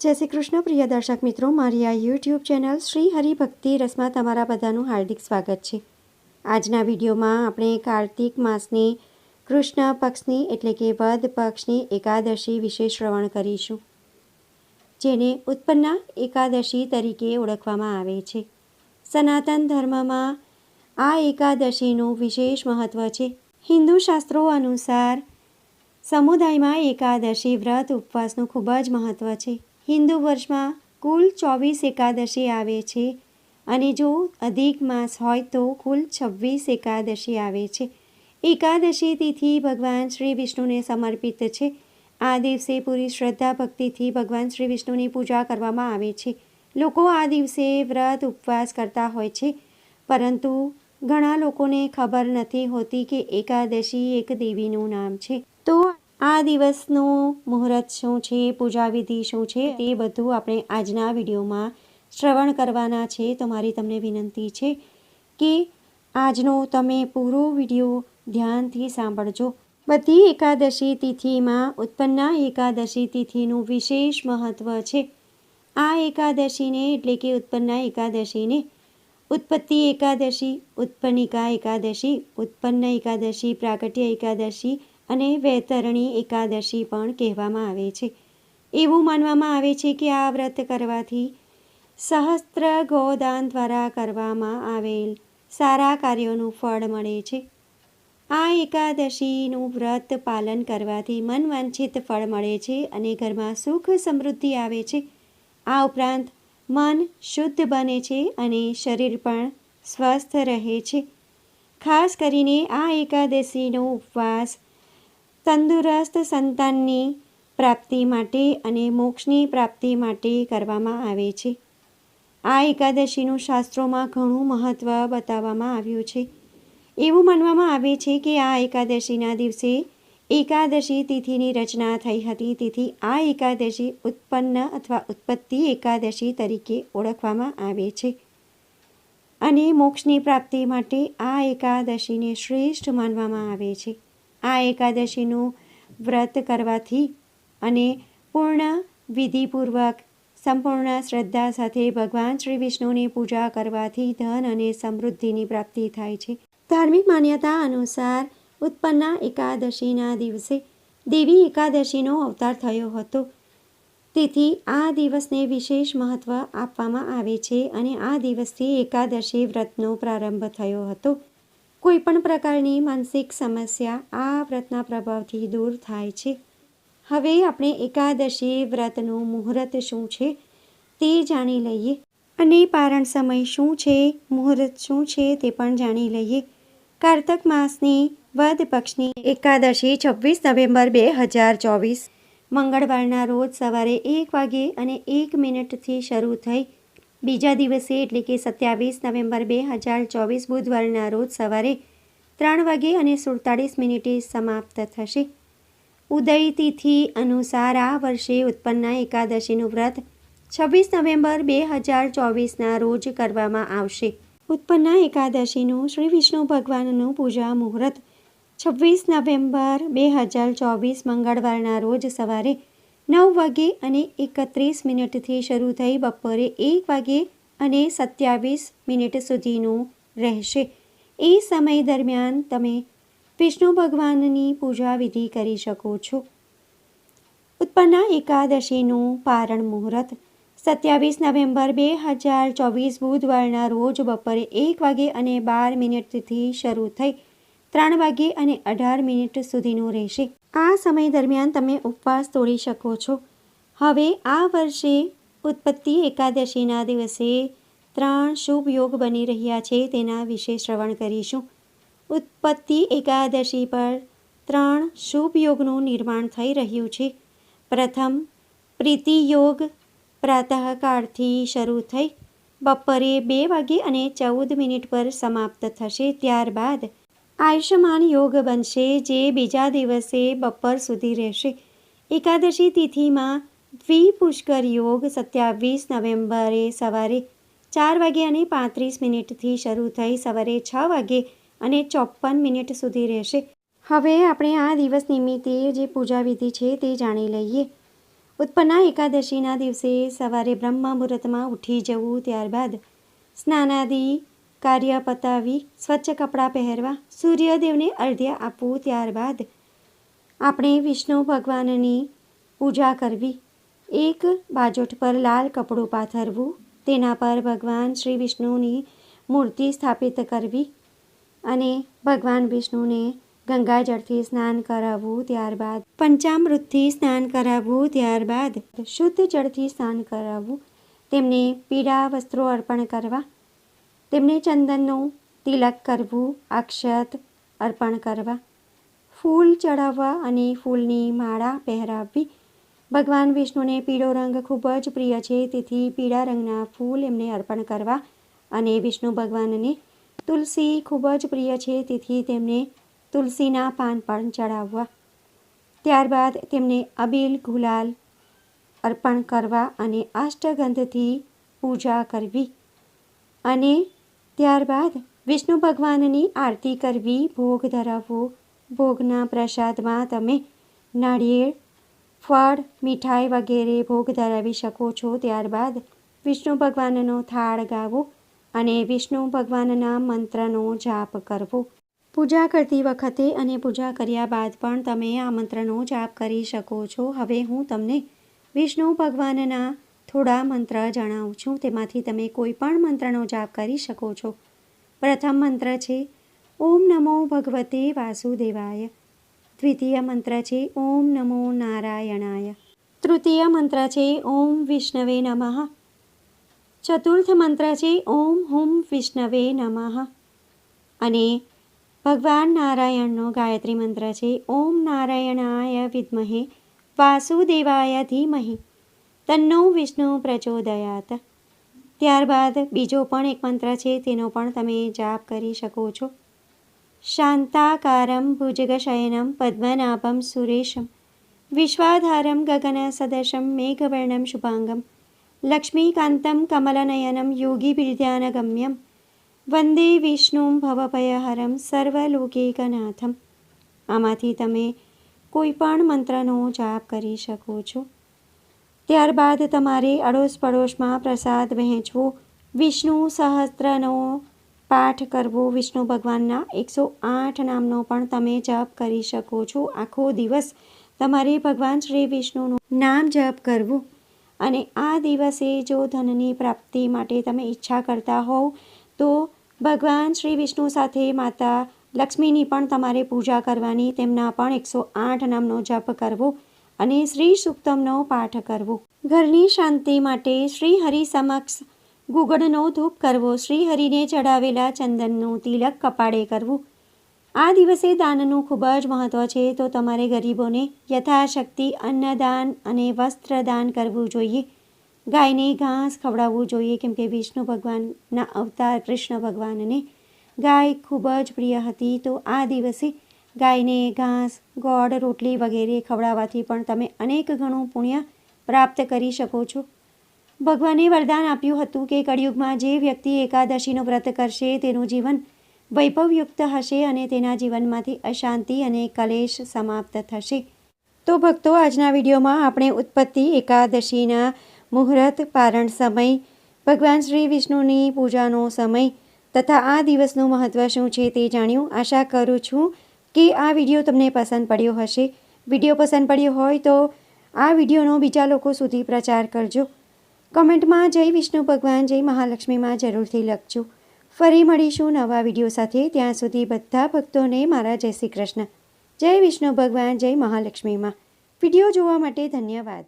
જય શ્રી કૃષ્ણ, પ્રિય દર્શક મિત્રો. મારી આ યુટ્યુબ ચેનલ શ્રી હરિભક્તિ રસમાં તમારા બધાનું હાર્દિક સ્વાગત છે. આજના વિડીયોમાં આપણે કાર્તિક માસની કૃષ્ણ પક્ષની એટલે કે વદ પક્ષની એકાદશી વિશે શ્રવણ કરીશું. જેને ઉત્પન્ના એકાદશી તરીકે ઓળખવામાં આવે છે. સનાતન ધર્મમાં આ એકાદશીનું વિશેષ મહત્ત્વ છે. હિન્દુ શાસ્ત્રો અનુસાર સમુદાયમાં એકાદશી વ્રત ઉપવાસનું ખૂબ જ મહત્ત્વ છે. હિન્દુ વર્ષમાં કુલ ચોવીસ એકાદશી આવે છે અને જો અધિક માસ હોય તો કુલ છવ્વીસ એકાદશી આવે છે. એકાદશી તિથિ ભગવાન શ્રી વિષ્ણુને સમર્પિત છે. આ દિવસે પૂરી શ્રદ્ધા ભક્તિથી ભગવાન શ્રી વિષ્ણુની પૂજા કરવામાં આવે છે. લોકો આ દિવસે વ્રત ઉપવાસ કરતા હોય છે. પરંતુ ઘણા લોકોને ખબર નથી હોતી કે એકાદશી એક દેવીનું નામ છે. તો આ દિવસનું મુહૂર્ત શું છે પૂજા વિધિ શું છે તે બધું આપણે આજના વિડીયોમાં શ્રવણ કરવાના છે. તો મારી તમને વિનંતી છે કે આજનો તમે પૂરો વીડિયો ધ્યાનથી સાંભળજો. બધી એકાદશી તિથિમાં, ઉત્પન્ના એકાદશી તિથિનું વિશેષ મહત્ત્વ છે. આ એકાદશીને એટલે કે ઉત્પન્ના એકાદશીને ઉત્પત્તિ એકાદશી, ઉત્પન્નિકા એકાદશી, ઉત્પન્ન એકાદશી પ્રાકટ્ય એકાદશી અને વૈતરણી એકાદશી પણ કહેવામાં આવે છે. એવું માનવામાં આવે છે કે આ વ્રત કરવાથી સહસ્ત્ર ગોદાન દ્વારા કરવામાં આવેલ સારા કાર્યોનું ફળ મળે છે. આ એકાદશીનું વ્રત પાલન કરવાથી મનવાંછિત ફળ મળે છે અને ઘરમાં સુખ સમૃદ્ધિ આવે છે. આ ઉપરાંત મન શુદ્ધ બને છે અને શરીર પણ સ્વસ્થ રહે છે. ખાસ કરીને આ એકાદશીનો ઉપવાસ તંદુરસ્ત સંતાનની પ્રાપ્તિ માટે અને મોક્ષની પ્રાપ્તિ માટે કરવામાં આવે છે. આ એકાદશીનું શાસ્ત્રોમાં ઘણું મહત્ત્વ બતાવવામાં આવ્યું છે. એવું માનવામાં આવે છે કે આ એકાદશીના દિવસે એકાદશી તિથિની રચના થઈ હતી. તેથી આ એકાદશી ઉત્પન્ન અથવા ઉત્પત્તિ એકાદશી તરીકે ઓળખવામાં આવે છે. અને મોક્ષની પ્રાપ્તિ માટે આ એકાદશીને શ્રેષ્ઠ માનવામાં આવે છે. આ એકાદશીનું વ્રત કરવાથી અને પૂર્ણ વિધિપૂર્વક, સંપૂર્ણ શ્રદ્ધા સાથે ભગવાન શ્રી વિષ્ણુની પૂજા કરવાથી ધન અને સમૃદ્ધિની પ્રાપ્તિ થાય છે. ધાર્મિક માન્યતા અનુસાર ઉત્પન્ના એકાદશીના દિવસે દેવી એકાદશીનો અવતાર થયો હતો. તેથી આ દિવસને વિશેષ મહત્ત્વ આપવામાં આવે છે અને આ દિવસથી એકાદશી વ્રતનો પ્રારંભ થયો હતો. કોઈપણ પ્રકારની માનસિક સમસ્યા આ વ્રતના પ્રભાવથી દૂર થાય છે. હવે આપણે એકાદશી વ્રતનું મુહૂર્ત શું છે તે જાણી લઈએ અને પારણ સમય શું છે, મુહૂર્ત શું છે તે પણ જાણી લઈએ. કારતક માસની વદ પક્ષની એકાદશી છવ્વીસ નવેમ્બર બે હજાર ચોવીસ. મંગળવારના રોજ સવારે એક વાગે અને એક મિનિટથી શરૂ થઈ બીજા દિવસે, એટલે કે સત્યાવીસ નવેમ્બર બે હજાર ચોવીસ બુધવારના રોજ સવારે ત્રણ વાગે અને સુડતાળીસ મિનિટે સમાપ્ત થશે. ઉદય તિથિ અનુસાર આ વર્ષે ઉત્પન્ના એકાદશીનું વ્રત છવ્વીસ નવેમ્બર બે હજાર ચોવીસના રોજ કરવામાં આવશે. ઉત્પન્ના એકાદશીનું શ્રી વિષ્ણુ ભગવાનનું પૂજા મુહૂર્ત છવ્વીસ નવેમ્બર બે હજાર ચોવીસ મંગળવારના રોજ સવારે નવ વાગે અને એકત્રીસ મિનિટથી શરૂ થઈ બપોરે એક વાગે અને સત્યાવીસ મિનિટ સુધીનું રહેશે. એ સમય દરમિયાન તમે વિષ્ણુ ભગવાનની પૂજા વિધિ કરી શકો છો. ઉત્પન્ના એકાદશીનું પારણ મુહૂર્ત. સત્યાવીસ નવેમ્બર બે હજાર ચોવીસ બુધવારના રોજ બપોરે એક વાગે અને બાર મિનિટથી શરૂ થઈ ત્રણ વાગે અને અઢાર મિનિટ સુધીનું રહેશે. આ સમય દરમિયાન તમે ઉપવાસ તોડી શકો છો. હવે આ વર્ષે ઉત્પત્તિ એકાદશીના દિવસે ત્રણ શુભ યોગ બની રહ્યા છે, તેના વિશે શ્રવણ કરીશું. ઉત્પત્તિ એકાદશી પર ત્રણ શુભ યોગનું નિર્માણ થઈ રહ્યું છે. પ્રથમ, પ્રીતિ યોગ પ્રાતઃકાળથી શરૂ થઈ. બપોરે બે વાગે અને ચૌદ મિનિટ પર સમાપ્ત થશે. ત્યારબાદ આયુષ્યમાન યોગ બનશે જે બીજા દિવસે બપોર સુધી રહેશે. એકાદશી તિથિમાં દ્વિપુષ્કર યોગ સત્યાવીસ નવેમ્બરે સવારે ચાર વાગે અને પાંત્રીસ મિનિટથી શરૂ થઈ સવારે છ વાગે અને ચોપન મિનિટ સુધી રહેશે. હવે આપણે આ દિવસ નિમિત્તે જે પૂજા વિધિ છે તે જાણી લઈએ. ઉત્પન્ના એકાદશીના દિવસે સવારે બ્રહ્મ મુહૂર્તમાં ઉઠી જવું ત્યારબાદ સ્નાનાદિ કાર્ય પતાવી સ્વચ્છ કપડાં પહેરવા, સૂર્યદેવને અર્ધ્ય આપવું ત્યારબાદ આપણે વિષ્ણુ ભગવાનની પૂજા કરવી. એક બાજોઠ પર લાલ કપડું પાથરવું, તેના પર ભગવાન શ્રી વિષ્ણુની મૂર્તિ સ્થાપિત કરવી અને ભગવાન વિષ્ણુને ગંગાજળથી સ્નાન કરાવવું ત્યારબાદ, પંચામૃતથી સ્નાન કરાવવું ત્યારબાદ, શુદ્ધ જળથી સ્નાન કરાવવું, તેમને પીળા વસ્ત્રો અર્પણ કરવા તેમને ચંદનનું તિલક કરવું, અક્ષત અર્પણ કરવા, ફૂલ ચડાવવા અને ફૂલની માળા પહેરાવવી. ભગવાન વિષ્ણુને પીળો રંગ ખૂબ જ પ્રિય છે, તેથી પીળા રંગના ફૂલ એમને અર્પણ કરવા અને વિષ્ણુ ભગવાનને તુલસી ખૂબ જ પ્રિય છે, તેથી તેમને તુલસીના પાન પણ ચડાવવા ત્યારબાદ તેમને અબીલ ગુલાલ અર્પણ કરવા અને અષ્ટગંધથી પૂજા કરવી. અને ત્યારબાદ વિષ્ણુ ભગવાનની આરતી કરવી, ભોગ ધરાવવો. ભોગના પ્રસાદમાં તમે નાળિયેર, ફળ, મીઠાઈ વગેરે ભોગ ધરાવી શકો છો. ત્યારબાદ વિષ્ણુ ભગવાનનો થાળ ગાવો અને વિષ્ણુ ભગવાનના મંત્રનો જાપ કરવો. પૂજા કરતી વખતે અને પૂજા કર્યા બાદ પણ તમે આ મંત્રનો જાપ કરી શકો છો. હવે હું તમને વિષ્ણુ ભગવાનના થોડા મંત્ર જણાવું છું. તેમાંથી તમે કોઈ પણ મંત્રનો જાપ કરી શકો છો. પ્રથમ મંત્ર છે, ઓમ નમો ભગવતે વાસુદેવાય દ્વિતીય મંત્ર છે, ઓમ નમો નારાયણાય તૃતીય મંત્ર છે, ઓમ વિષ્ણવે નમઃ ચતુર્થ મંત્ર છે, ઓમ હુમ વિષ્ણવે નમઃ અને ભગવાન નારાયણનો ગાયત્રી મંત્ર છે, ઓમ નારાયણાય વિદ્મહે, વાસુદેવાય ધીમહી તન્નો વિષ્ણુ પ્રચોદયાત. ત્યારબાદ બીજો પણ એક મંત્ર છે, તેનો પણ તમે જાપ કરી શકો છો. શાંતાકારમ ભુજગશયનમ પદ્મનાભમ સુરેશમ. વિશ્વાધારમ ગગન સદશમ મેઘવર્ણમ શુભાંગમ. લક્ષ્મીકાંતમ કમલનયનમ યોગીબિર્ધ્યાનગમ્યમ વંદે વિષ્ણુ ભવભયહરમ સર્વલોકેકનાથમ. આમાંથી તમે કોઈ પણ મંત્રનો જાપ કરી શકો છો. ત્યારબાદ તમારે અડોશ પડોશમાં પ્રસાદ વહેંચવો, વિષ્ણુ સહસ્ત્રનો પાઠ કરવો. વિષ્ણુ ભગવાનના એકસો આઠ નામનો પણ તમે જપ કરી શકો છો. આખો દિવસ તમારે ભગવાન શ્રી વિષ્ણુનું નામ જપ કરવું અને આ દિવસે જો ધનની પ્રાપ્તિ માટે તમે ઈચ્છા કરતા હોવ, તો ભગવાન શ્રી વિષ્ણુ સાથે માતા લક્ષ્મીની પણ તમારે પૂજા કરવાની, તેમના પણ એકસો આઠ નામનો જપ કરવો. અને શ્રી સુક્તમનો પાઠ કરવો. ઘરની શાંતિ માટે શ્રી હરિ સમક્ષ ગુગળનો ધૂપ કરવો. શ્રી હરિને ચડાવેલા ચંદનનું તિલક કપાળે કરવું. આ દિવસે દાનનું ખૂબ જ મહત્ત્વ છે, તો તમારે ગરીબોને યથાશક્તિ અન્નદાન અને વસ્ત્રદાન કરવું જોઈએ. ગાયને ઘાસ ખવડાવવું જોઈએ, કેમ કે વિષ્ણુ ભગવાનના અવતાર કૃષ્ણ ભગવાનને. ગાય ખૂબ જ પ્રિય હતી, તો આ દિવસે ગાયને ઘાસ, ગોળ, રોટલી વગેરે ખવડાવવાથી પણ તમે અનેક ગણું પુણ્ય પ્રાપ્ત કરી શકો છો. ભગવાને વરદાન આપ્યું હતું કે કળિયુગમાં જે વ્યક્તિ એકાદશીનું વ્રત કરશે, તેનું જીવન વૈભવયુક્ત હશે અને તેના જીવનમાંથી અશાંતિ અને કલેશ સમાપ્ત થશે. તો ભક્તો, આજના વિડીયોમાં આપણે ઉત્પત્તિ એકાદશીના મુહૂર્ત, પારણ સમય, ભગવાન શ્રી વિષ્ણુની પૂજાનો સમય તથા આ દિવસનું મહત્ત્વ શું છે તે જાણ્યું. આશા કરું છું કે આ વીડિયો તમને પસંદ પડ્યો હશે. વીડિયો પસંદ પડ્યો હોય તો આ વિડીયોનો બીજા લોકો સુધી પ્રચાર કરજો. કમેન્ટમાં જય વિષ્ણુ ભગવાન, જય મહાલક્ષ્મીમાં જરૂરથી લખજો. ફરી મળીશું નવા વીડિયો સાથે. ત્યાં સુધી બધા ભક્તોને મારા જય શ્રી કૃષ્ણ. જય વિષ્ણુ ભગવાન, જય મહાલક્ષ્મીમાં. વીડિયો જોવા માટે ધન્યવાદ.